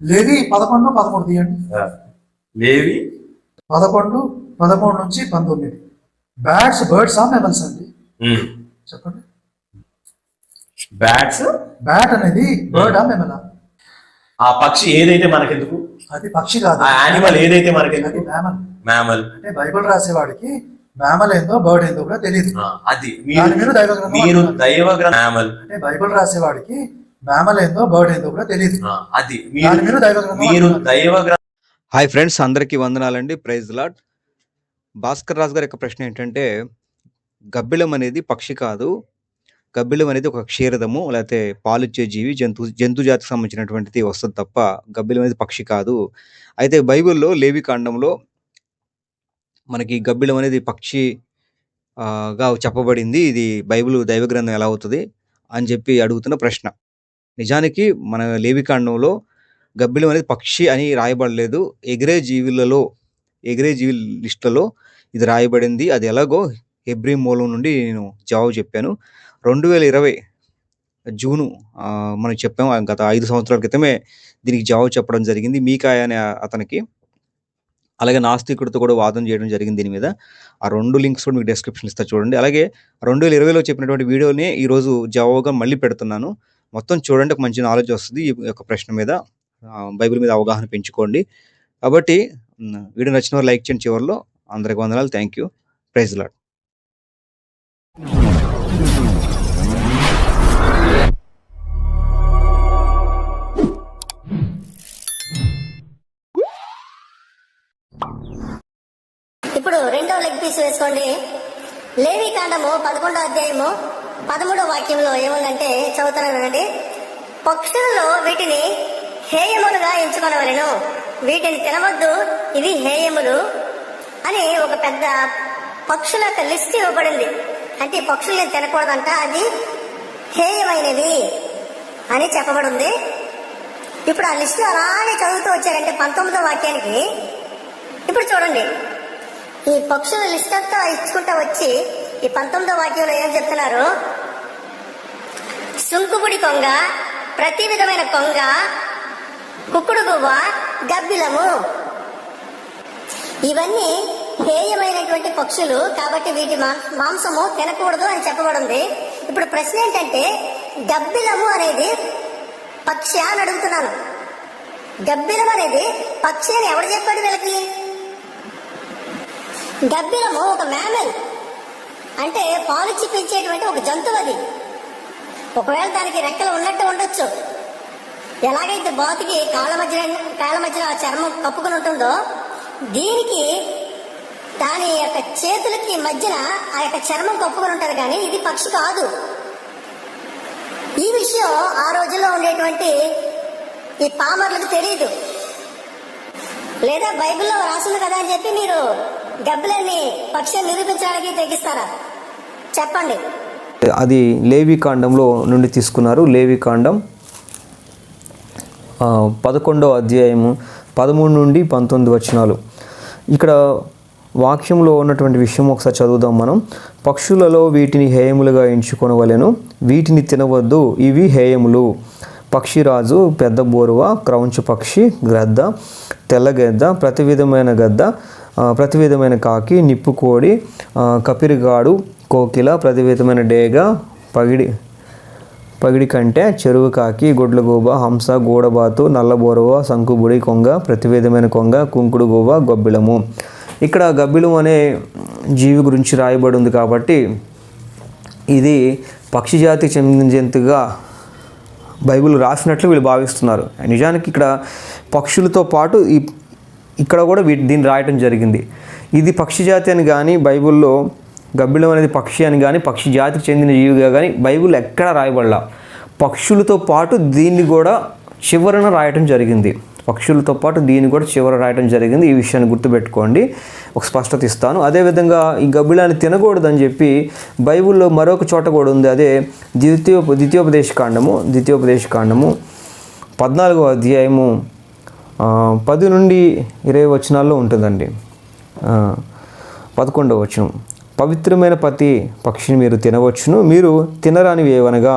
లేవి పదకొండు పదమూడు తీయండి. లేవి పదకొండు పదమూడు నుంచి పంతొమ్మిది. బ్యాట్స్ బర్డ్స్ ఆ మెమల్స్ అండి. చెప్పండి. బ్యాట్స్ బ్యాట్ అనేది బర్డ్ ఆ మెమల్ ఆ? పక్షి ఏదైతే మనకెందుకు? అది పక్షి కాదు. ఆ యానిమల్ ఏదైతే మనకెందుకు? అది మ్యామల్ మ్యామల్ అంటే బైబిల్ రాసేవాడికి మ్యామల్ ఏందో బర్డ్ ఏందో కూడా తెలియదు అది. మీరు దైవ గ్రంథం మీరు. దైవ మ్యామల్ అంటే బైబిల్ రాసేవాడికి మ్యామల్ ఏందో బర్డ్ ఏందో కూడా తెలియదు అది. దాని మీద మీరు. దైవ హాయ్ ఫ్రెండ్స్ అందరికీ వందనాలండి. ప్రైజ్ లాట్ భాస్కర్ రాజు గారి యొక్క ప్రశ్న ఏంటంటే గబ్బిలం అనేది పక్షి కాదు. గబ్బిలం అనేది ఒక క్షీరదము లేకపోతే పాలిచ్చే జీవి జంతు జంతు జాతికి సంబంధించినటువంటిది వస్తుంది తప్ప గబ్బిలం అనేది పక్షి కాదు. అయితే బైబిల్లో లేవి కాండంలో మనకి గబ్బిలం అనేది పక్షి ఆ, గా చెప్పబడింది. ఇది బైబిల్ దైవ గ్రంథం ఎలా అవుతుంది అని చెప్పి అడుగుతున్న ప్రశ్న. నిజానికి మన లేవికాండంలో గబ్బిలం అనేది పక్షి అని రాయబడలేదు. ఎగిరే జీవులలో ఎగిరే జీవి లిస్టులో ఇది రాయబడింది. అది ఎలాగో హెబ్రి మూలం నుండి నేను జవాబు చెప్పాను. రెండు వేల ఇరవై జూను మనం చెప్పాము గత ఐదు సంవత్సరాల క్రితమే దీనికి జవాబు చెప్పడం జరిగింది. మీకాయ అనే అతనికి అలాగే నాస్తికుడితో కూడా వాదన చేయడం జరిగింది దీని మీద. ఆ రెండు లింక్స్ కూడా మీకు డిస్క్రిప్షన్ ఇస్తా చూడండి. అలాగే రెండు వేల ఇరవైలో చెప్పినటువంటి వీడియోని ఈరోజు జవాబుగా మళ్ళీ పెడుతున్నాను. మొత్తం చూడండి ఒక మంచి నాలెడ్జ్ వస్తుంది. ఈ యొక్క ప్రశ్న మీద బైబిల్ మీద అవగాహన పెంచుకోండి. కాబట్టి వీడియో నచ్చిన వారు లైక్ చేయండి చివరిలో. అందరికి వందనాలు. థ్యాంక్ యూ ప్రైజ్ లాడ్ ఇప్పుడు రెండో లెగ్ పీస్ వేసుకోండి. లేవి కాండము పదకొండో అధ్యాయము పదమూడో వాక్యంలో ఏముందంటే చదువుతున్నాను వినండి పక్షులలో వీటిని హేయములుగా ఎంచుకొనవలెను. వీటిని తినవద్దు ఇవి హేయములు అని ఒక పెద్ద పక్షుల యొక్క లిస్ట్ ఇవ్వబడింది. అంటే ఈ పక్షుల్ని తినకూడదంట అది హేయమైనవి అని చెప్పబడింది. ఇప్పుడు ఆ లిస్ట్ అలానే చదువుతూ వచ్చారంటే పంతొమ్మిదో వాక్యానికి. ఇప్పుడు చూడండి. ఈ పక్షుల లిస్ట్ అంతా ఇచ్చుకుంటా వచ్చి ఈ పంతొమ్మిదో వాక్యంలో ఏం చెప్తున్నారు? సుంకుబుడి కొంగ ప్రతి విధమైన కొంగ కుక్కుడు గువ్వ గబ్బిలము. ఇవన్నీ హేయమైనటువంటి పక్షులు కాబట్టి వీటి మాంసము తినకూడదు అని చెప్పబడింది. ఇప్పుడు ప్రశ్న ఏంటంటే గబ్బిలము అనేది పక్షి అని అడుగుతున్నాను. గబ్బిలం అనేది పక్షి అని ఎవడు చెప్పాడు వీళ్ళకి? గబ్బిలము ఒక మ్యామల్ అంటే పాలు చిప్పించేటువంటి ఒక జంతువు అది. ఒకవేళ దానికి రెక్కలు ఉన్నట్టు ఉండొచ్చు. ఎలాగైతే బాతుకి కాళ్ళ మధ్య కాళ్ళ మధ్య ఆ చర్మం కప్పుకొని ఉంటుందో దీనికి దాని యొక్క చేతులకి మధ్యన ఆ యొక్క చర్మం కప్పుకొని ఉంటారు కానీ ఇది పక్షి కాదు. ఈ విషయం ఆ రోజుల్లో ఉండేటువంటి ఈ పామర్లకు తెలియదు లేదా బైబిల్లో రాసింది కదా అని చెప్పి మీరు గబ్బిలని పక్షిని నిరూపించడానికి తెగిస్తారా? చెప్పండి. అది లేవి కాండంలో నుండి తీసుకున్నారు. లేవి కాండం పదకొండవ అధ్యాయము పదమూడు నుండి పంతొమ్మిది వచనాలు. ఇక్కడ వాక్యంలో ఉన్నటువంటి విషయం ఒకసారి చదువుదాం మనం. పక్షులలో వీటిని హేయములుగా ఎంచుకొనవలెను వీటిని తినవద్దు ఇవి హేయములు. పక్షిరాజు పెద్ద బోరువ క్రౌంచు పక్షి గ్రద్ద తెల్లగద్ద ప్రతి విధమైన గద్ద ప్రతి విధమైన కాకి నిప్పుకోడి కపిరిగాడు కోకిల ప్రతివిధమైన డేగా డేగ పగిడి పగిడి కంటే చెరువు కాకి గుడ్లగూబ హంస గూడబాతు నల్లబోరవ శంకుబుడి కొంగ ప్రతివేదమైన కొంగ కుంకుడు గూబ గబ్బిలము. ఇక్కడ గబ్బిలం అనే జీవి గురించి రాయబడి ఉంది కాబట్టి ఇది పక్షి జాతికి చెందిన జంతువుగా బైబిల్ రాసినట్లు వీళ్ళు భావిస్తున్నారు. నిజానికి ఇక్కడ పక్షులతో పాటు ఈ ఇక్కడ కూడా వీటి దీన్ని రాయటం జరిగింది. ఇది పక్షి జాతి అని కానీ బైబిల్లో గబ్బిలం అనేది పక్షి అని కానీ పక్షి జాతికి చెందిన జీవిగా కానీ బైబిల్ ఎక్కడ రాయబడలా. పక్షులతో పాటు దీన్ని కూడా చివరన రాయటం జరిగింది. పక్షులతో పాటు దీన్ని కూడా చివర రాయటం జరిగింది. ఈ విషయాన్ని గుర్తుపెట్టుకోండి. ఒక స్పష్టత ఇస్తాను. అదేవిధంగా ఈ గబ్బిలాన్ని తినకూడదని చెప్పి బైబిల్లో మరొక చోట కూడా ఉంది. అదే ద్వితీయోప ద్వితీయోపదేశ కాండము. ద్వితీయోపదేశ కాండము పద్నాలుగో అధ్యాయము పది నుండి ఇరవై వచనాల్లో ఉంటుందండి. పదకొండవ వచనం. పవిత్రమైన ప్రతి పక్షిని మీరు తినవచ్చును. మీరు తినరానివి ఏవనగా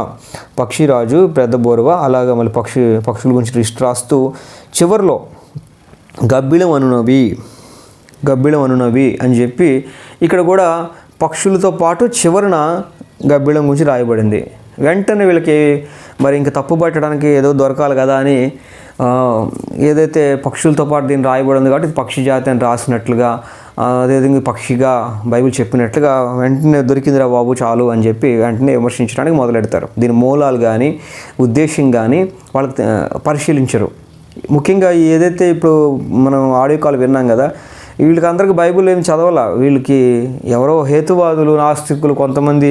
పక్షిరాజు పెద్ద బోరువ అలాగా మళ్ళీ పక్షి పక్షుల గురించి లిస్ట్ రాస్తూ చివరిలో గబ్బిలం అనునవి గబ్బిలం అనునవి అని చెప్పి ఇక్కడ కూడా పక్షులతో పాటు చివరన గబ్బిలం గురించి రాయబడింది. వెంటనే వీళ్ళకి మరి ఇంకా తప్పు పట్టడానికి ఏదో దొరకాలి కదా అని ఏదైతే పక్షులతో పాటు దీన్ని రాయబడింది కాబట్టి పక్షి జాతి అని రాసినట్లుగా అదేవిధంగా పక్షిగా బైబిల్ చెప్పినట్లుగా వెంటనే దొరికిందిరా బాబు చాలు అని చెప్పి వెంటనే విమర్శించడానికి మొదలెడతారు. దీని మూలాలు కానీ ఉద్దేశం కానీ వాళ్ళకి పరిశీలించరు. ముఖ్యంగా ఏదైతే ఇప్పుడు మనం ఆడియో కాల్ విన్నాం కదా వీళ్ళకి అందరికీ బైబిల్ ఏమి చదవాల? వీళ్ళకి ఎవరో హేతువాదులు నాస్తికులు కొంతమంది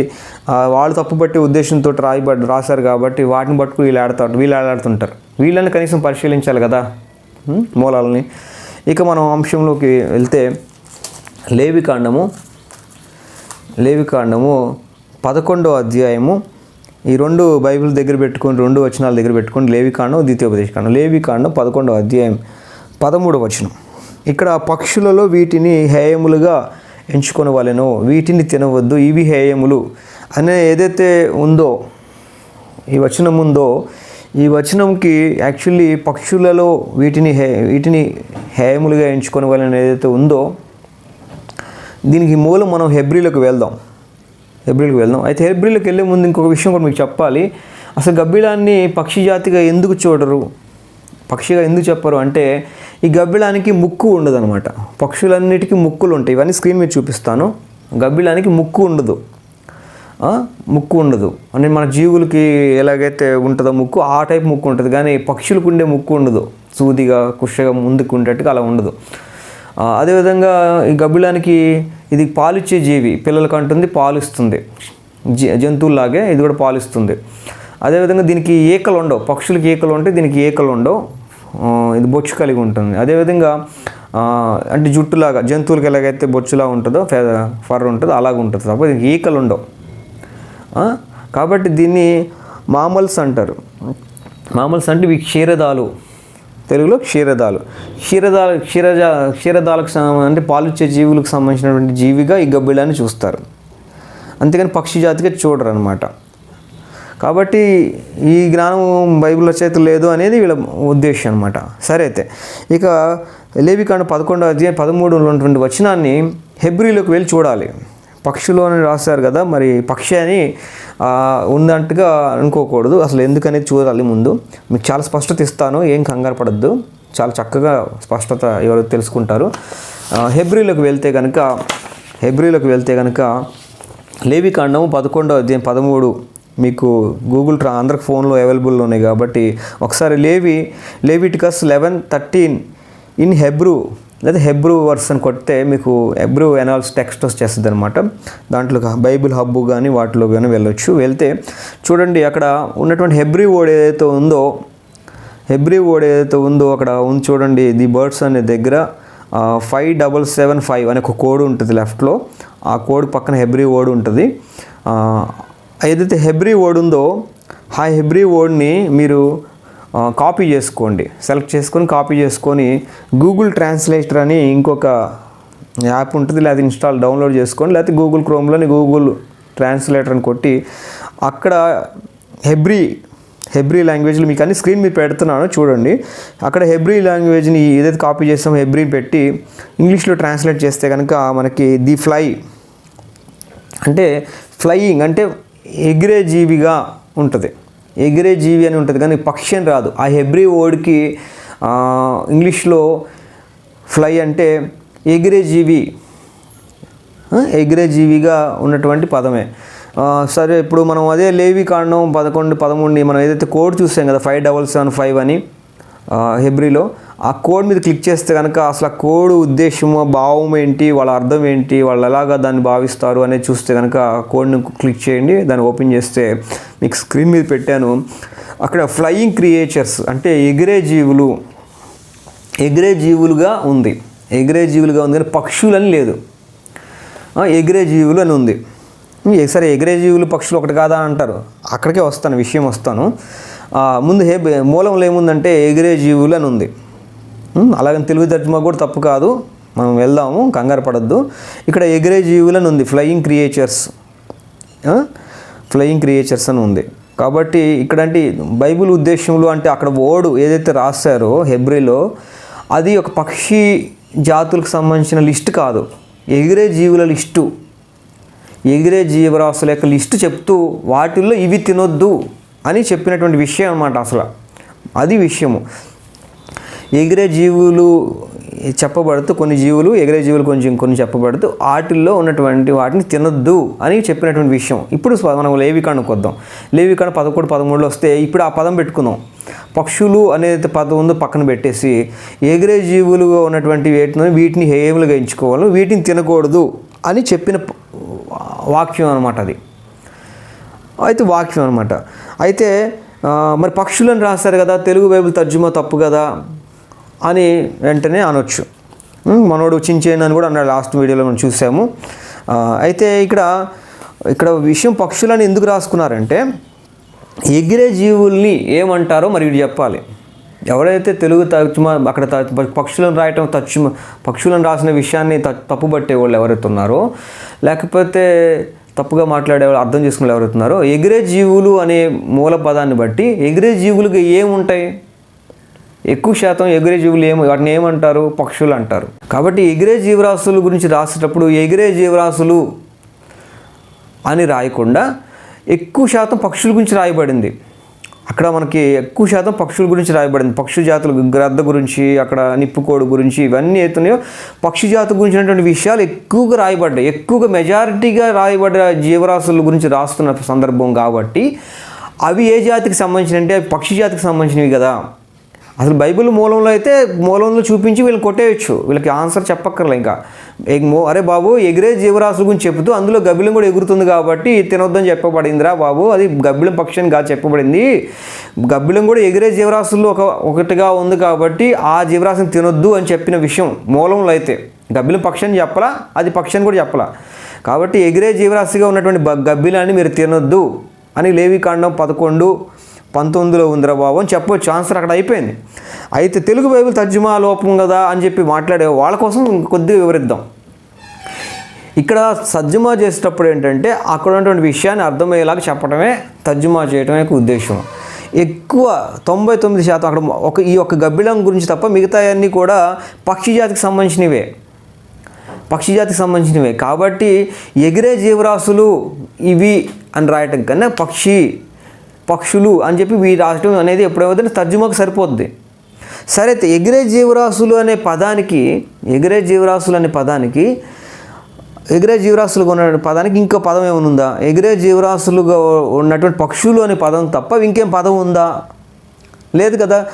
వాళ్ళు తప్పుబట్టి ఉద్దేశంతో రాయబడి రాశారు కాబట్టి వాటిని పట్టుకుని వీళ్ళు ఆడతారు వీళ్ళు ఆడుతుంటారు వీళ్ళని కనీసం పరిశీలించాలి కదా మూలాలని. ఇక మనం అంశంలోకి వెళ్తే లేవికాండము లేవికాండము పదకొండో అధ్యాయము ఈ రెండు బైబిల్ దగ్గర పెట్టుకొని రెండు వచనాల దగ్గర పెట్టుకొని లేవికాండం ద్వితీయోపదేశకాండం లేవికాండం పదకొండో అధ్యాయం పదమూడో వచనం. ఇక్కడ పక్షులలో వీటిని హేయములుగా ఎంచుకొనవలెనో. వీటిని తినవద్దు ఇవి హేయములు. అనే ఏదైతే ఉందో ఈ వచనం ఉందో ఈ వచనంకి యాక్చువల్లీ పక్షులలో వీటిని హే వీటిని హేయములుగా ఎంచుకొని వాళ్ళని ఏదైతే ఉందో దీనికి మూలం మనం హెబ్రిలకు వెళ్దాం. హెబ్రిలకు వెళ్దాం. అయితే హెబ్రిలకు వెళ్ళే ముందు ఇంకొక విషయం కూడా మీకు చెప్పాలి. అసలు గబ్బిలాన్ని పక్షి జాతిగా ఎందుకు చూడరు? పక్షిగా ఎందుకు చెప్పరు? అంటే ఈ గబ్బిలానికి ముక్కు ఉండదనమాట పక్షులన్నిటికీ ముక్కులు ఉంటాయి. ఇవన్నీ స్క్రీన్ మీద చూపిస్తాను. గబ్బిలానికి ముక్కు ఉండదు. ముక్కు ఉండదు. అంటే మన జీవులకి ఎలాగైతే ఉంటుందో ముక్కు ఆ టైప్ ముక్కు ఉంటుంది. కానీ పక్షులకు ఉండే ముక్కు ఉండదు. సూదిగా కుషగా ముందుకు ఉండేట్టుగా అలా ఉండదు. అదేవిధంగా ఈ గబ్బిలానికి ఇది పాలిచ్చే జీవి పిల్లలకు అంటుంది పాలిస్తుంది. జ జంతువులాగే ఇది కూడా పాలిస్తుంది. అదేవిధంగా దీనికి ఏకలు ఉండవు పక్షులకి ఏకలు ఉంటే దీనికి ఏకలు ఉండవు. ఇది బొచ్చు కలిగి ఉంటుంది. అదేవిధంగా అంటే జుట్టులాగా జంతువులకి ఎలాగైతే బొచ్చులా ఉంటుందో ఫర్ ఉంటుందో అలాగ ఉంటుంది. తప్ప దీనికి ఈకలు ఉండవు. కాబట్టి దీన్ని మామల్స్ అంటారు. మామల్స్ అంటే ఇవి క్షీరదాలు. తెలుగులో క్షీరదాలు. క్షీరదాల క్షీరజా క్షీరదాలకు అంటే పాలిచ్చే జీవులకు సంబంధించినటువంటి జీవిగా ఈ గబ్బిలాన్ని చూస్తారు. అంతేగాని పక్షి జాతిగా చూడరు అనమాట కాబట్టి ఈ జ్ఞానం బైబిల్లో చేతి లేదు అనేది వీళ్ళ ఉద్దేశం అనమాట సరే అయితే ఇక లేవికాండ పదకొండో అధ్యాయం పదమూడులో ఉన్నటువంటి వచనాన్ని హెబ్రిలోకి వెళ్ళి చూడాలి. పక్షులు అని రాశారు కదా మరి పక్షి అని ఉన్నట్టుగా అనుకోకూడదు. అసలు ఎందుకనేది చూడాలి ముందు. మీకు చాలా స్పష్టత ఇస్తాను ఏం కంగారు పడద్దు. చాలా చక్కగా స్పష్టత ఎవరు తెలుసుకుంటారు. ఆ, హెబ్రిలోకి వెళ్తే కనుక హెబ్రిలోకి వెళ్తే కనుక లేవికాండము పదకొండో అధ్యాయం పదమూడు మీకు గూగుల్ ట్రా అందరికి ఫోన్లో అవైలబుల్లో ఉన్నాయి కాబట్టి ఒకసారి Levi Leviticus eleven thirteen in Hebrew లేదా హెబ్రూ వర్స్ అని కొడితే మీకు హెబ్రూ ఎనాల్స్ టెక్స్ట్ వచ్చేస్తుంది అనమాట దాంట్లో బైబిల్ హబ్బు కానీ వాటిలో కానీ వెళ్ళొచ్చు. వెళ్తే చూడండి అక్కడ ఉన్నటువంటి హెబ్రీ వర్డ్ ఏదైతే ఉందో హెబ్రీ వర్డ్ ఏదైతే ఉందో అక్కడ ఉంది చూడండి ది బర్డ్స్ అనే దగ్గర ఫైవ్ డబల్ సెవెన్ ఫైవ్ అనే ఒక కోడ్ ఉంటుంది లెఫ్ట్లో ఆ కోడ్ పక్కన హెబ్రీ వర్డ్ ఉంటుంది. ఏదైతే హెబ్రీ వర్డ్ ఉందో ఆ హెబ్రీ వర్డ్ని మీరు కాపీ చేసుకోండి. సెలెక్ట్ చేసుకొని కాపీ చేసుకొని గూగుల్ ట్రాన్స్లేటర్ అని ఇంకొక యాప్ ఉంటుంది. లేదా ఇన్స్టాల్ డౌన్లోడ్ చేసుకోండి. లేకపోతే గూగుల్ క్రోమ్లోని గూగుల్ ట్రాన్స్లేటర్ అని కొట్టి అక్కడ హెబ్రీ హెబ్రీ లాంగ్వేజ్లో మీకు అన్ని స్క్రీన్ మీద పెడుతున్నాను. చూడండి. అక్కడ హెబ్రీ లాంగ్వేజ్ని ఏదైతే కాపీ చేస్తామో హెబ్రీని పెట్టి ఇంగ్లీష్లో ట్రాన్స్లేట్ చేస్తే కనుక మనకి ది ఫ్లై అంటే ఫ్లయింగ్ అంటే ఎగిరే జీవిగా ఉంటుంది. ఎగిరే జీవి అని ఉంటుంది కానీ పక్షి అని రాదు. ఆ హెబ్రీ వర్డ్కి ఇంగ్లీష్లో ఫ్లై అంటే ఎగిరే జీవి. ఎగిరే జీవిగా ఉన్నటువంటి పదమే. సరే ఇప్పుడు మనం అదే లేవి కాండం పదకొండు పదమూడుని మనం ఏదైతే కోడ్ చూసాం కదా ఫైవ్ డబల్ సెవెన్ ఫైవ్ అని హెబ్రిలో ఆ కోడ్ మీద క్లిక్ చేస్తే కనుక అసలు ఆ కోడ్ ఉద్దేశము భావం ఏంటి వాళ్ళ అర్థం ఏంటి వాళ్ళు ఎలాగా దాన్ని భావిస్తారు అనేది చూస్తే కనుక ఆ కోడ్ని క్లిక్ చేయండి దాన్ని ఓపెన్ చేస్తే మీకు స్క్రీన్ మీద పెట్టాను. అక్కడ ఫ్లయింగ్ క్రియేచర్స్ అంటే ఎగిరే జీవులు ఎగిరే జీవులుగా ఉంది. ఎగిరే జీవులుగా ఉంది కానీ పక్షులని లేదు. ఎగిరే జీవులు అని ఉంది. ఏ- సరే ఎగిరే జీవులు పక్షులు ఒకటి కాదా అంటారు. అక్కడికే వస్తాను విషయం వస్తాను. ముందు హే మూలంలో ఏముందంటే ఎగిరే జీవులు అని ఉంది. అలాగని తెలుగు తర్జుమా కూడా తప్పు కాదు. మనం వెళ్దాము కంగారు పడద్దు. ఇక్కడ ఎగిరే జీవులని ఉంది ఫ్లయింగ్ క్రియేచర్స్ ఫ్లయింగ్ క్రియేచర్స్ అని ఉంది. కాబట్టి ఇక్కడ అంటే బైబిల్ ఉద్దేశంలో అంటే అక్కడ ఓడు ఏదైతే రాశారో హెబ్రిలో అది ఒక పక్షి జాతులకు సంబంధించిన లిస్ట్ కాదు. ఎగిరే జీవుల లిస్టు. ఎగిరే జీవరాశుల యొక్క లిస్టు చెప్తూ వాటిల్లో ఇవి తినొద్దు. అని చెప్పినటువంటి విషయం అనమాట అసలు. అది విషయము. ఎగిరే జీవులు చెప్పబడుతూ కొన్ని జీవులు ఎగిరే జీవులు కొంచెం కొన్ని చెప్పబడుతూ వాటిల్లో ఉన్నటువంటి వాటిని తినొద్దు అని చెప్పినటువంటి విషయం. ఇప్పుడు మనం లేవికాండకు వద్దాం. లేవికాండ పదకొండు పదమూడులో వస్తే ఇప్పుడు ఆ పదం పెట్టుకుందాం. పక్షులు అనేది పదం ఉందో పక్కన పెట్టేసి ఎగిరే జీవులుగా ఉన్నటువంటి వీటిని వీటిని హేయములుగా ఎంచుకోవాలి వీటిని తినకూడదు అని చెప్పిన వాక్యం అనమాట అది. అయితే వాక్యం అనమాట అయితే మరి పక్షులను రాశారు కదా తెలుగు బైబిల్ తర్జుమా తప్పు కదా అని వెంటనే అనొచ్చు. మనోడు చించేను అని కూడా అన్నాడు లాస్ట్ వీడియోలో మనం చూసాము. అయితే ఇక్కడ ఇక్కడ విషయం పక్షులని ఎందుకు రాసుకున్నారంటే ఎగిరే జీవుల్ని ఏమంటారో మరి వీడు చెప్పాలి. ఎవరైతే తెలుగు తర్జుమా అక్కడ త- పక్షులను రాయటం తర్జుమా పక్షులను రాసిన విషయాన్ని త- తప్పుబట్టే వాళ్ళు ఎవరైతే ఉన్నారో లేకపోతే తప్పుగా మాట్లాడే వాళ్ళు అర్థం చేసుకునే వాళ్ళు ఉన్నారో ఎగిరే జీవులు అనే మూల పదాన్ని బట్టి ఎగిరే జీవులుగా ఏముంటాయి? ఎక్కువ శాతం ఎగిరే జీవులు ఏమి వాటిని ఏమంటారు? పక్షులు అంటారు. కాబట్టి ఎగిరే జీవరాశుల గురించి రాసేటప్పుడు ఎగిరే జీవరాశులు అని రాయకుండా ఎక్కువ శాతం పక్షుల గురించి రాయబడింది. అక్కడ మనకి ఎక్కువ శాతం పక్షుల గురించి రాయబడింది. పక్షి జాతుల గ్రద్ద గురించి అక్కడ నిప్పుకోడు గురించి ఇవన్నీ అవుతున్నాయో పక్షి జాతి గురించినటువంటి విషయాలు ఎక్కువగా రాయబడ్డాయి. ఎక్కువగా మెజారిటీగా రాయబడ్డ జీవరాశుల గురించి రాస్తున్న సందర్భం కాబట్టి అవి ఏ జాతికి సంబంధించిన అంటే అవి పక్షి జాతికి సంబంధించినవి కదా. అసలు బైబిల్ మూలంలో అయితే మూలంలో చూపించి వీళ్ళు కొట్టేయచ్చు. వీళ్ళకి ఆన్సర్ చెప్పక్కర్లే ఇంకా. అరే బాబు ఎగిరే జీవరాశుల గురించి చెబుతూ అందులో గబ్బిలం కూడా ఎగురుతుంది కాబట్టి తినొద్దని చెప్పబడిందిరా బాబు. అది గబ్బిలం పక్షి కాదు చెప్పబడింది. గబ్బిలం కూడా ఎగిరే జీవరాశుల్లో ఒక ఒకటిగా ఉంది కాబట్టి ఆ జీవరాశిని తినొద్దు అని చెప్పిన విషయం మూలంలో అయితే. గబ్బిలం పక్షి అని చెప్పలా? అది పక్షి అని కూడా చెప్పలా? కాబట్టి ఎగిరే జీవరాశిగా ఉన్నటువంటి గబ్బిలాన్ని మీరు తినొద్దు అని లేవికాండం పదకొండు పంతొమ్మిదిలో ఉందిరా బాబు అని చెప్పొచ్చు. ఆన్సర్ అక్కడ అయిపోయింది. అయితే తెలుగు బైబిల్ తర్జుమా లోపం కదా అని చెప్పి మాట్లాడే వాళ్ళ కోసం కొద్దిగా వివరిద్దాం. ఇక్కడ తర్జుమా చేసేటప్పుడు ఏంటంటే అక్కడ ఉన్నటువంటి విషయాన్ని అర్థమయ్యేలాగా చెప్పడమే తర్జుమా చేయడం యొక్క ఉద్దేశం. ఎక్కువ తొంభై తొమ్మిది శాతం అక్కడ ఒక ఈ యొక్క గబ్బిలం గురించి తప్ప మిగతా అన్నీ కూడా పక్షి జాతికి సంబంధించినవే. పక్షి జాతికి సంబంధించినవే. కాబట్టి ఎగిరే జీవరాశులు ఇవి అని రాయటం కన్నా పక్షి పక్షులు అని చెప్పి వీ రాసడం అనేది ఎప్పుడైతే తర్జుమాకు సరిపోద్ది. సరే అయితే ఎగిరే జీవరాశులు అనే పదానికి ఎగిరే జీవరాశులు అనే పదానికి ఎగిరే జీవరాశులుగా ఉన్న పదానికి ఇంకో పదం ఏమైనా ఉందా? ఎగిరే జీవరాశులుగా ఉన్నటువంటి పక్షులు అనే పదం తప్ప ఇంకేం పదం ఉందా? లేదు కదా.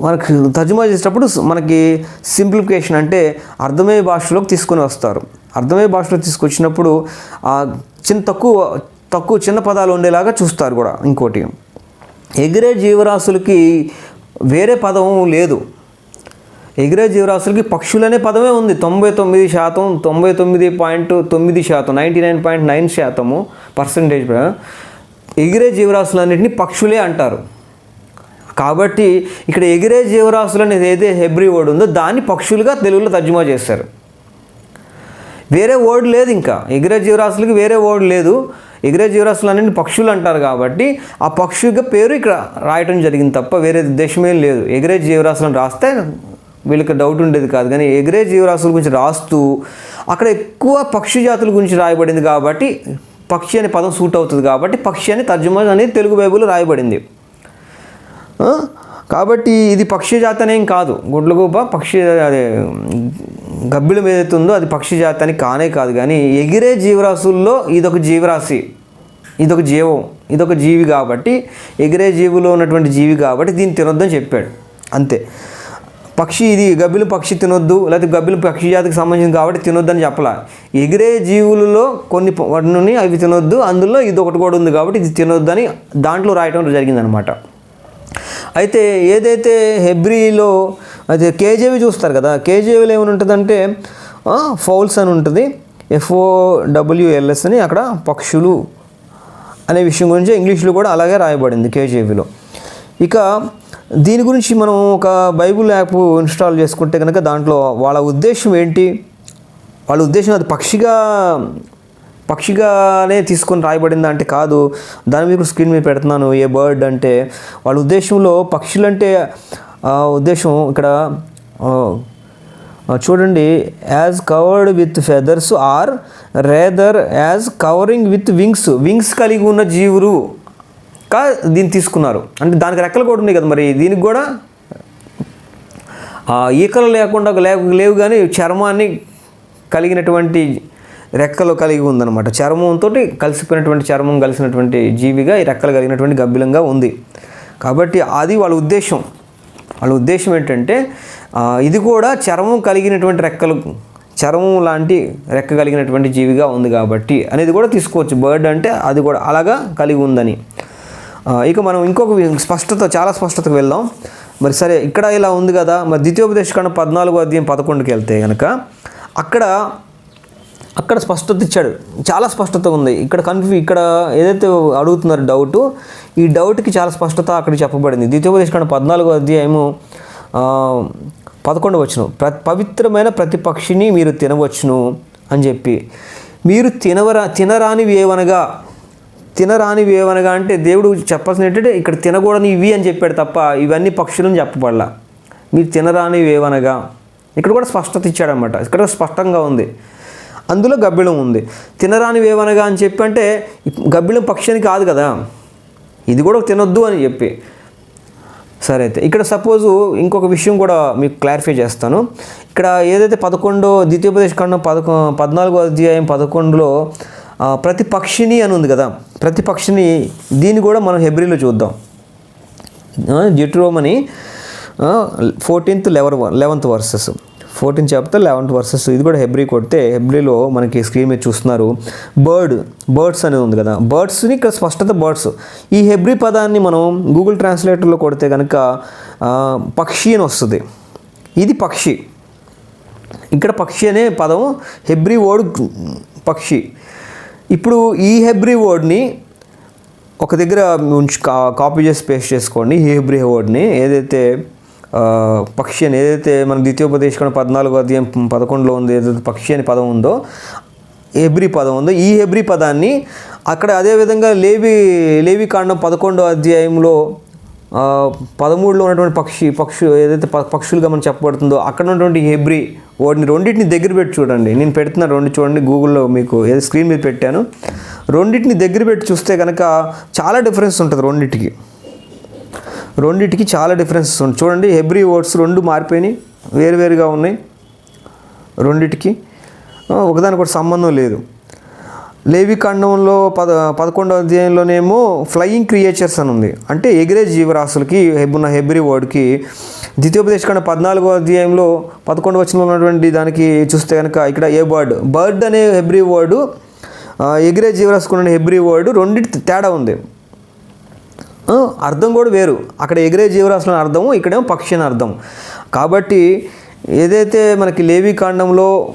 మనకు తర్జుమా చేసేటప్పుడు మనకి సింప్లిఫికేషన్ అంటే అర్థమయ్యే భాషలోకి తీసుకొని వస్తారు. అర్థమయ్యే భాషలో తీసుకొచ్చినప్పుడు చిన్న తక్కువ తక్కువ చిన్న పదాలు ఉండేలాగా చూస్తారు కూడా ఇంకోటి. ఎగిరే జీవరాశులకి వేరే పదం లేదు. ఎగిరే జీవరాశులకి పక్షులనే పదమే ఉంది. తొంభై తొమ్మిది శాతం తొంభై తొమ్మిది పాయింట్ తొమ్మిది శాతం నైంటీ నైన్ పాయింట్ నైన్ శాతము పర్సంటేజ్ ఎగిరే జీవరాశులన్నింటినీ పక్షులే అంటారు. కాబట్టి ఇక్కడ ఎగిరే జీవరాశులు అనేది ఏదైతే హెబ్రి వర్డ్ ఉందో దాన్ని పక్షులుగా తెలుగులో తర్జుమా చేస్తారు. వేరే వర్డ్ లేదు ఇంకా. ఎగిరే జీవరాశులకి వేరే వర్డ్ లేదు. ఎగిరే జీవరాశులు అన్నింటిని పక్షులు అంటారు కాబట్టి ఆ పక్షుగా పేరు ఇక్కడ రాయటం జరిగింది తప్ప వేరే ఉద్దేశమేం లేదు. ఎగిరే జీవరాశులను రాస్తే వీళ్ళకి డౌట్ ఉండేది కాదు. కానీ ఎగిరే జీవరాశుల గురించి రాస్తూ అక్కడ ఎక్కువ పక్షి జాతుల గురించి రాయబడింది కాబట్టి పక్షి అనే పదం సూట్ అవుతుంది కాబట్టి పక్షి అని తర్జుమా అనేది తెలుగు బైబిల్లో రాయబడింది. కాబట్టి ఇది పక్షి జాతి కాదు. గుడ్లగూబ పక్షి అదే గబ్బిలం ఏదైతే ఉందో అది పక్షి జాతి అని కానే కాదు. కానీ ఎగిరే జీవరాశుల్లో ఇదొక జీవరాశి. ఇదొక జీవం. ఇదొక జీవి కాబట్టి ఎగిరే జీవిలో ఉన్నటువంటి జీవి కాబట్టి దీన్ని తినొద్దని చెప్పాడు. అంతే. పక్షి ఇది గబ్బిలం పక్షి తినొద్దు లేకపోతే గబ్బిలం పక్షి జాతికి సంబంధించింది కాబట్టి తినొద్దని చెప్పలా. ఎగిరే జీవులలో కొన్ని ప- వాటిని అవి తినొద్దు అందులో ఇది ఒకటి కూడా ఉంది కాబట్టి ఇది తినొద్దని దాంట్లో రాయటం జరిగిందనమాట. అయితే ఏదైతే హెబ్రిలో అయితే కేజేవి చూస్తారు కదా కేజేవిలో ఏమైనా ఉంటుందంటే ఫౌల్స్ అని ఉంటుంది ఎఫ్ఓ డబ్ల్యూఎల్ఎస్ అని అక్కడ పక్షులు అనే విషయం గురించి ఇంగ్లీష్లో కూడా అలాగే రాయబడింది కేజేవిలో. ఇక దీని గురించి మనం ఒక బైబుల్ యాప్ ఇన్స్టాల్ చేసుకుంటే కనుక దాంట్లో వాళ్ళ ఉద్దేశం ఏంటి? వాళ్ళ ఉద్దేశం అది పక్షిగా పక్షిగానే తీసుకొని రాయబడిందా అంటే కాదు. దాని మీద స్క్రీన్ మీద పెడుతున్నాను ఏ బర్డ్ అంటే. వాళ్ళ ఉద్దేశంలో పక్షులంటే ఉద్దేశం ఇక్కడ చూడండి as covered with feathers or rather as covering with wings wings కలిగి ఉన్న జీవులు కా దీన్ని తీసుకున్నారు. అంటే దానికి రెక్కలు కూడా ఉన్నాయి కదా మరి దీనికి కూడా? ఈకలు లేకుండా లేవు లేవు కానీ చర్మాన్ని కలిగినటువంటి రెక్కలు కలిగి ఉందన్నమాట. చర్మంతో కలిసిపోయినటువంటి చర్మం కలిసినటువంటి జీవిగా ఈ రెక్కలు కలిగినటువంటి గబ్బిలంగా ఉంది. కాబట్టి అది వాళ్ళ ఉద్దేశం. వాళ్ళ ఉద్దేశం ఏంటంటే ఇది కూడా చర్మం కలిగినటువంటి రెక్కలు చర్మం లాంటి రెక్క కలిగినటువంటి జీవిగా ఉంది కాబట్టి అనేది కూడా తీసుకోవచ్చు. బర్డ్ అంటే అది కూడా అలాగా కలిగి ఉందని. ఇక మనం ఇంకొక స్పష్టత చాలా స్పష్టతకు వెళ్దాం. మరి సరే ఇక్కడ ఇలా ఉంది కదా. మరి ద్వితీయోపదేశకాండ పద్నాలుగో అధ్యాయం పదకొండుకి వెళ్తే కనుక అక్కడ అక్కడ స్పష్టత ఇచ్చాడు. చాలా స్పష్టత ఉంది. ఇక్కడ కన్ఫ్యూ ఇక్కడ ఏదైతే అడుగుతున్నారు డౌట్ ఈ డౌట్కి చాలా స్పష్టత అక్కడ చెప్పబడింది. ద్వితీయోపదేశకాండ పద్నాలుగో అధ్యాయము పదకొండు వచ్చును ప్ర పవిత్రమైన ప్రతి పక్షిని మీరు తినవచ్చును అని చెప్పి. మీరు తినవరా తినరానివి ఏవనగా తినరానివి ఏవనగా అంటే దేవుడు చెప్పాల్సిన ఏంటంటే ఇక్కడ తినకూడని ఇవి అని చెప్పాడు తప్ప ఇవన్నీ పక్షులను చెప్పబడలా. మీరు తినరానివి ఏవనగా. ఇక్కడ కూడా స్పష్టత ఇచ్చాడనమాట ఇక్కడ స్పష్టంగా ఉంది. అందులో గబ్బిలం ఉంది. తినరానివి అని చెప్పి అంటే గబ్బిళం గబ్బిలం పక్షి అని కాదు కదా. ఇది కూడా తినొద్దు అని చెప్పి. సరే అయితే ఇక్కడ సపోజు ఇంకొక విషయం కూడా మీకు క్లారిఫై చేస్తాను. ఇక్కడ ఏదైతే పదకొండో ద్వితీయోపదేశ ఖండం పదకొ పద్నాలుగో అధ్యాయం పదకొండులో ప్రతి పక్షిని అని ఉంది కదా. ప్రతి పక్షిని దీన్ని కూడా మనం హెబ్రిలో చూద్దాం. Deuteronomy fourteenth eleven eleventh verses fourteen chapter eleventh verses. ఇది కూడా హెబ్రి కొడితే హెబ్రిలో మనకి స్క్రీన్ మీద చూస్తున్నారు బర్డ్ బర్డ్స్ అనేది ఉంది కదా. బర్డ్స్ని ఇక్కడ స్పష్టత బర్డ్స్. ఈ హెబ్రి పదాన్ని మనం గూగుల్ ట్రాన్స్లేటర్లో కొడితే కనుక పక్షి అని వస్తుంది. ఇది పక్షి. ఇక్కడ పక్షి అనే పదం హెబ్రి వర్డ్ పక్షి. ఇప్పుడు ఈ హెబ్రి వర్డ్ని ఒక దగ్గర ఉంచి కా- కాపీ చేసి పేస్ట్ చేసుకోండి. ఈ హెబ్రి వర్డ్ని ఏదైతే పక్షి అని ఏదైతే మన ద్వితీయోపదేశం పద్నాలుగో అధ్యాయం పదకొండులో ఉంది ఏదైతే పక్షి అని పదం ఉందో హెబ్రి పదం ఉందో ఈ హెబ్రి పదాన్ని అక్కడ అదేవిధంగా లేవి లేవి కాండం పదకొండో అధ్యాయంలో పదమూడులో ఉన్నటువంటి పక్షి పక్షు ఏదైతే ప- పక్షులుగా మనం చెప్పబడుతుందో అక్కడ ఉన్నటువంటి హెబ్రి వాటిని రెండింటిని దగ్గర పెట్టి చూడండి. నేను పెడుతున్న రెండు చూడండి గూగుల్లో మీకు ఏదో స్క్రీన్ మీద పెట్టాను. రెండింటిని దగ్గర పెట్టి చూస్తే కనుక చాలా డిఫరెన్స్ ఉంటుంది రెండింటికి. రెండింటికి చాలా డిఫరెన్సెస్ ఉంది చూడండి హెబ్రి వర్డ్స్ రెండు మారిపోయినాయి వేరువేరుగా ఉన్నాయి. రెండిటికి ఒకదానికొకటి ఒకదానికి సంబంధం లేదు. లేవి ఖండంలో పద పదకొండవ అధ్యాయంలోనేమో ఫ్లయింగ్ క్రియేచర్స్ అని ఉంది. అంటే ఎగిరే జీవరాశులకి ఉన్న హెబ్రి వర్డ్కి ద్వితీయోపదేశ ఖండ పద్నాలుగో అధ్యాయంలో పదకొండు వచనంలో ఉన్నటువంటి దానికి చూస్తే కనుక ఇక్కడ ఏ బర్డ్ బర్డ్ అనే హెబ్రి వర్డు ఎగిరే జీవరాశుకున్న హెబ్రి వర్డ్ రెండింటి తేడా ఉంది. అర్థం కూడా వేరు. అక్కడ ఎగిరే జీవరాశులని అర్థము ఇక్కడేమో పక్షి అని అర్థం. కాబట్టి ఏదైతే మనకి లేవి కాండంలో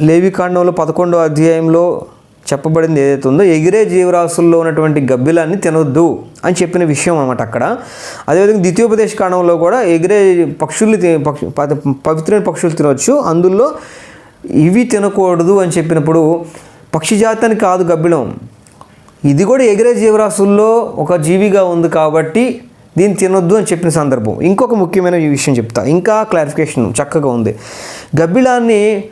లేవి కాండంలో పదకొండో అధ్యాయంలో చెప్పబడింది ఏదైతే ఉందో ఎగిరే జీవరాశుల్లో ఉన్నటువంటి గబ్బిలాన్ని తినొద్దు అని చెప్పిన విషయం అనమాట అక్కడ. అదేవిధంగా ద్వితీయోపదేశ కాండంలో కూడా ఎగిరే పక్షుల్ని తి- పక్షి ప- పవిత్రమైన పక్షులు తినవచ్చు అందులో ఇవి తినకూడదు అని చెప్పినప్పుడు పక్షి జాతానికి కాదు గబ్బిలం. ఇది కూడా ఎగిరే జీవరాశుల్లో ఒక జీవిగా ఉంది కాబట్టి దీన్ని తినొద్దు అని చెప్పిన సందర్భం. ఇంకొక ముఖ్యమైన విషయం చెప్తా. ఇంకా క్లారిఫికేషన్ చక్కగా ఉంది. గబ్బిలాన్ని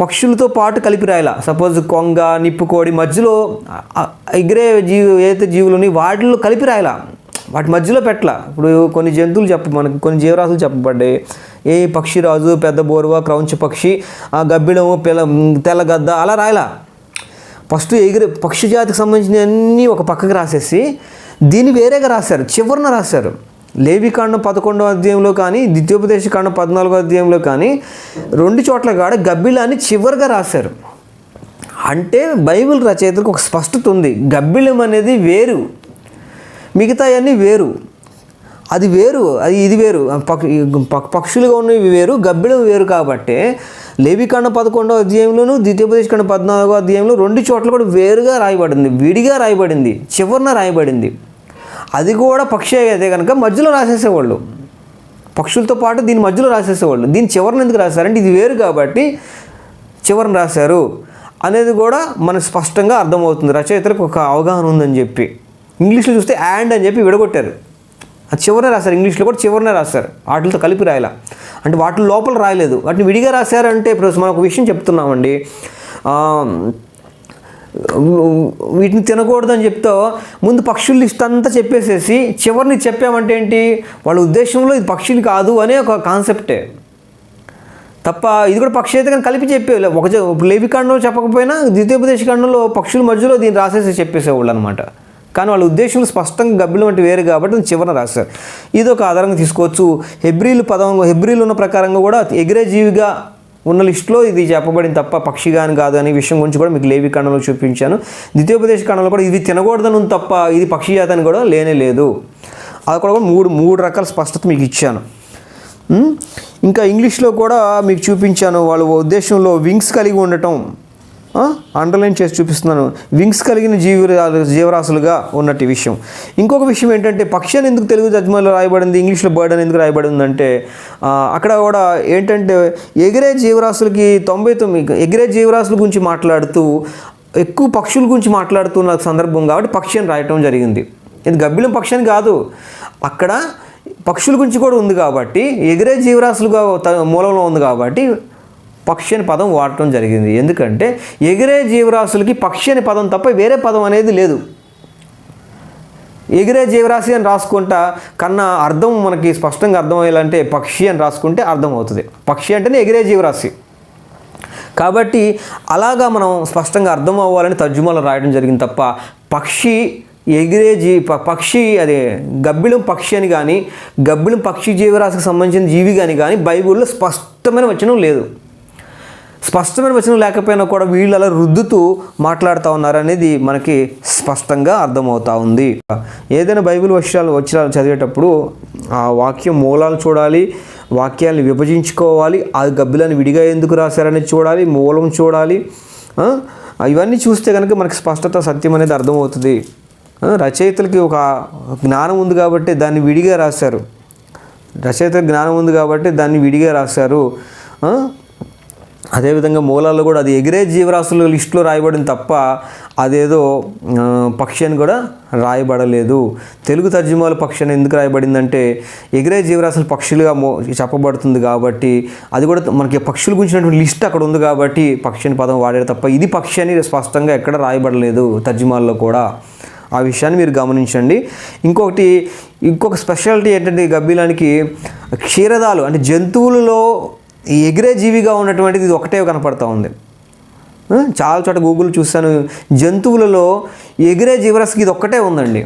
పక్షులతో పాటు కలిపి రాయాల. సపోజ్ కొంగ నిప్పుకోడి మధ్యలో ఎగిరే జీవి ఏదైతే జీవులు ఉన్నాయి కలిపి రాయాల. వాటి మధ్యలో పెట్టాల. ఇప్పుడు కొన్ని జంతువులు చెప్ప మనకి కొన్ని జీవరాశులు చెప్పబడ్డాయి. ఏ పక్షిరాజు పెద్ద బోరువ క్రౌంచ పక్షి ఆ గబ్బిడము పిల్ల తెల్లగద్ద అలా రాయలా. ఫస్ట్ ఎగిరే పక్షి జాతికి సంబంధించిన అన్నీ ఒక పక్కకి రాసేసి దీన్ని వేరేగా రాశారు చివరిన రాశారు. లేవికాండం పదకొండవ అధ్యాయంలో కానీ ద్వితీయోపదేశ కాండం పద్నాలుగో అధ్యాయంలో కానీ రెండు చోట్ల కాడ గబ్బిలాన్ని చివరిగా రాశారు. అంటే బైబిల్ రచయితలకు ఒక స్పష్టత ఉంది గబ్బిలం అనేది వేరు మిగతా అన్నీ వేరు. అది వేరు అది ఇది వేరు. పక్- పక్షులుగా ఉన్నవి వేరు గబ్బిలం వేరు కాబట్టి లేవికాండ పదకొండో అధ్యాయంలోను ద్వితీయోపదేశ కాండ పద్నాలుగో అధ్యాయంలో రెండు చోట్ల కూడా వేరుగా రాయబడింది విడిగా రాయబడింది చివరిన రాయబడింది. అది కూడా పక్షి అయితే కనుక మధ్యలో రాసేసేవాళ్ళు. పక్షులతో పాటు దీని మధ్యలో రాసేసేవాళ్ళు. దీని చివరిని ఎందుకు రాశారంటే ఇది వేరు కాబట్టి చివరిని రాశారు అనేది కూడా మనకు స్పష్టంగా అర్థమవుతుంది. రచయితలకు ఒక అవగాహన ఉందని చెప్పి. ఇంగ్లీష్లో చూస్తే యాండ్ అని చెప్పి విడగొట్టారు. అది చివరనే రాశారు ఇంగ్లీష్లో కూడా చివరనే రాశారు. వాటితో కలిపి రాయాల. అంటే వాటి లోపల రాయలేదు. వాటిని విడిగా రాశారంటే ఇప్పుడు మనం ఒక విషయం చెప్తున్నామండి. వీటిని తినకూడదని చెప్తా ముందు పక్షుల లిస్ట్ అంతా చెప్పేసేసి చివరిని చెప్పామంటే ఏంటి? వాళ్ళ ఉద్దేశంలో ఇది పక్షులు కాదు అనే ఒక కాన్సెప్టే. తప్ప ఇది కూడా పక్షి అయితే కానీ కలిపి చెప్పేవాళ్ళు. ఒక లేవికాండంలో లేవి చెప్పకపోయినా ద్వితీయోపదేశ కాండంలో పక్షుల మధ్యలో దీన్ని రాసేసి చెప్పేసేవాళ్ళు అనమాట కానీ వాళ్ళ ఉద్దేశంలో స్పష్టంగా గబ్బిలం అంటే వేరు కాబట్టి చివరన రాశారు. ఇది ఒక ఆధారంగా తీసుకోవచ్చు. హెబ్రిల్ పదం హెబ్రిల్ ఉన్న ప్రకారంగా కూడా ఎగిరేజీవిగా ఉన్న లిస్టులో ఇది చెప్పబడింది తప్ప పక్షి కాదు అనే విషయం గురించి కూడా మీకు లేవి కాండంలో చూపించాను. ద్వితీయోపదేశ కాండంలో కూడా ఇది తినకూడదని ఉంది తప్ప ఇది పక్షి జాతి అని కూడా లేనే లేదు. అది కూడా మూడు మూడు రకాల స్పష్టత మీకు ఇచ్చాను. ఇంకా ఇంగ్లీష్లో కూడా మీకు చూపించాను. వాళ్ళ ఉద్దేశంలో వింగ్స్ కలిగి ఉండటం. అండర్లైన్ చేసి చూపిస్తున్నాను. వింగ్స్ కలిగిన జీవ జీవరాశులుగా ఉన్నట్టు విషయం. ఇంకొక విషయం ఏంటంటే పక్షి అని ఎందుకు తెలుగు తర్జుమాలో రాయబడింది ఇంగ్లీష్లో బర్డ్ అని ఎందుకు రాయబడిందంటే అంటే అక్కడ కూడా ఏంటంటే ఎగిరే జీవరాశులకి తొంభై తొమ్మిది ఎగిరే జీవరాశుల గురించి మాట్లాడుతూ ఎక్కువ పక్షుల గురించి మాట్లాడుతున్న సందర్భం కాబట్టి పక్షి అని రాయటం జరిగింది. ఇది గబ్బిలం పక్షి అని కాదు. అక్కడ పక్షుల గురించి కూడా ఉంది కాబట్టి ఎగిరే జీవరాశులుగా త- మూలంలో ఉంది కాబట్టి పక్షి అని పదం వాడటం జరిగింది. ఎందుకంటే ఎగిరే జీవరాశులకి పక్షి అని పదం తప్ప వేరే పదం అనేది లేదు. ఎగిరే జీవరాశి అని రాసుకుంటా కన్నా అర్థం మనకి స్పష్టంగా అర్థమయ్యాలంటే పక్షి అని రాసుకుంటే అర్థం అవుతుంది పక్షి అంటేనే ఎగిరే జీవరాశి. కాబట్టి అలాగా మనం స్పష్టంగా అర్థం అవ్వాలని తర్జుమాలు రాయడం జరిగింది తప్ప పక్షి ఎగిరే జీ ప- పక్షి అదే గబ్బిలం పక్షి అని కానీ గబ్బిలం పక్షి జీవరాశికి సంబంధించిన జీవి కానీ కానీ బైబిల్లో స్పష్టమైన వచనం లేదు. స్పష్టమైన వచనం లేకపోయినా కూడా వీళ్ళు అలా రుద్దుతూ మాట్లాడుతూ ఉన్నారనేది మనకి స్పష్టంగా అర్థమవుతా ఉంది. ఏదైనా బైబిల్ వచనాలు వచనాలు చదివేటప్పుడు ఆ వాక్యం మూలాలు చూడాలి వాక్యాన్ని విభజించుకోవాలి ఆ గబ్బిలను విడిగా ఎందుకు రాశారనేది చూడాలి మూలం చూడాలి ఇవన్నీ చూస్తే కనుక మనకి స్పష్టత సత్యం అనేది అర్థమవుతుంది. రచయితలకి ఒక జ్ఞానం ఉంది కాబట్టి దాన్ని విడిగా రాశారు. రచయితలకు జ్ఞానం ఉంది కాబట్టి దాన్ని విడిగా రాశారు. అదేవిధంగా మూలాల్లో కూడా అది ఎగిరే జీవరాశుల లిస్టులో రాయబడింది తప్ప అదేదో పక్షి అని కూడా రాయబడలేదు. తెలుగు తర్జుమాలు పక్షి అని ఎందుకు రాయబడిందంటే ఎగిరే జీవరాశులు పక్షులుగా మో చెప్పబడుతుంది కాబట్టి అది కూడా మనకి పక్షుల గురించినటువంటి లిస్ట్ అక్కడ ఉంది కాబట్టి పక్షి అని పదం వాడారు తప్ప ఇది పక్షి అని స్పష్టంగా ఎక్కడ రాయబడలేదు తర్జుమాల్లో కూడా. ఆ విషయాన్ని మీరు గమనించండి. ఇంకొకటి ఇంకొక స్పెషాలిటీ ఏంటంటే గబ్బిలానికి క్షీరదాలు అంటే జంతువులలో ఈ ఎగిరే జీవిగా ఉన్నటువంటిది ఇది ఒకటే కనపడుతూ ఉంది. చాలా చోట గూగుల్ చూశాను. జంతువులలో ఎగిరే జీవరాశికి ఇది ఒక్కటే ఉందండి.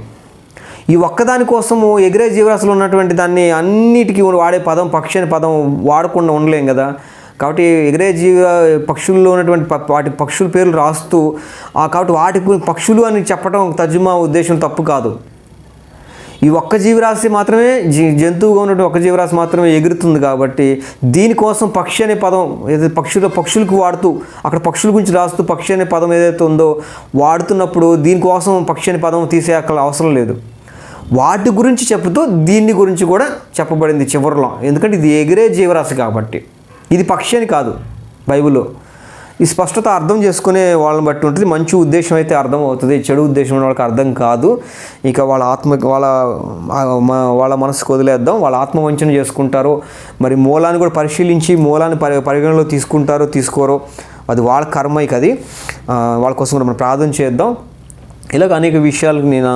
ఈ ఒక్కదాని కోసము ఎగిరే జీవరాశులు ఉన్నటువంటి దాన్ని అన్నిటికీ వాడే పదం పక్షి అనే పదం వాడకుండా ఉండలేం కదా. కాబట్టి ఎగిరే జీవ పక్షుల్లో ఉన్నటువంటి వాటి పక్షుల పేర్లు రాస్తూ ఆ కాబట్టి వాటి పక్షులు అని చెప్పడం తర్జుమా ఉద్దేశం తప్పు కాదు. ఈ ఒక్క జీవరాశి మాత్రమే జీ జంతువుగా ఉన్నటువంటి ఒక జీవరాశి మాత్రమే ఎగురుతుంది కాబట్టి దీనికోసం పక్షి అనే పదం ఏదైతే పక్షులు పక్షులకు వాడుతూ అక్కడ పక్షుల గురించి రాస్తూ పక్షి అనే పదం ఏదైతే ఉందో వాడుతున్నప్పుడు దీనికోసం పక్షి అనే పదం తీసే అక్కడ అవసరం లేదు. వాటి గురించి చెప్తూ దీన్ని గురించి కూడా చెప్పబడింది చివరిలో. ఎందుకంటే ఇది ఎగిరే జీవరాశి కాబట్టి. ఇది పక్షి అని కాదు బైబిల్లో. ఈ స్పష్టత అర్థం చేసుకునే వాళ్ళని బట్టి ఉంటుంది. మంచి ఉద్దేశం అయితే అర్థం అవుతుంది. చెడు ఉద్దేశం ఉన్న వాళ్ళకి అర్థం కాదు. ఇక వాళ్ళ ఆత్మ వాళ్ళ వాళ్ళ మనసుకు వదిలేద్దాం. వాళ్ళ ఆత్మవంచన చేసుకుంటారు. మరి మూలాన్ని కూడా పరిశీలించి మూలాన్ని పరి పరిగణలో తీసుకుంటారు తీసుకోరు అది వాళ్ళ కర్మ ఇక అది. వాళ్ళ కోసం కూడా మనం ప్రార్థన చేద్దాం. ఇలాగ అనేక విషయాలు నేను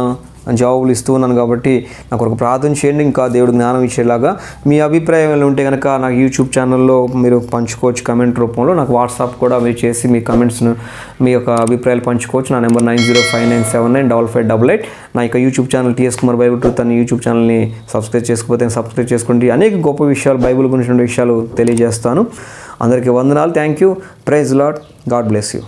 జవాబులు ఇస్తూ ఉన్నాను కాబట్టి నాకు ఒక ప్రార్థన చేయండి ఇంకా దేవుడు జ్ఞానం ఇచ్చేలాగా మీ అభిప్రాయాలు ఉంటే కనుక నాకు యూట్యూబ్ ఛానల్లో మీరు పంచుకోవచ్చు కమెంట్ రూపంలో. నాకు వాట్సాప్ కూడా మీరు చేసి మీ కమెంట్స్ను మీ యొక్క అభిప్రాయాలు పంచుకోవచ్చు. నా number nine zero five nine seven nine double five double eight. నా యొక్క YouTube channel TS Kumar Bible truth అని యూట్యూబ్ ఛానల్ని సబ్స్క్రైబ్ చేసుకోకపోతే సబ్స్క్రైబ్ చేసుకోండి. అనేక గొప్ప విషయాలు బైబిల్ గురించిన విషయాలు తెలియజేస్తాను. అందరికీ వందనాలు. Thank you praise lord God bless you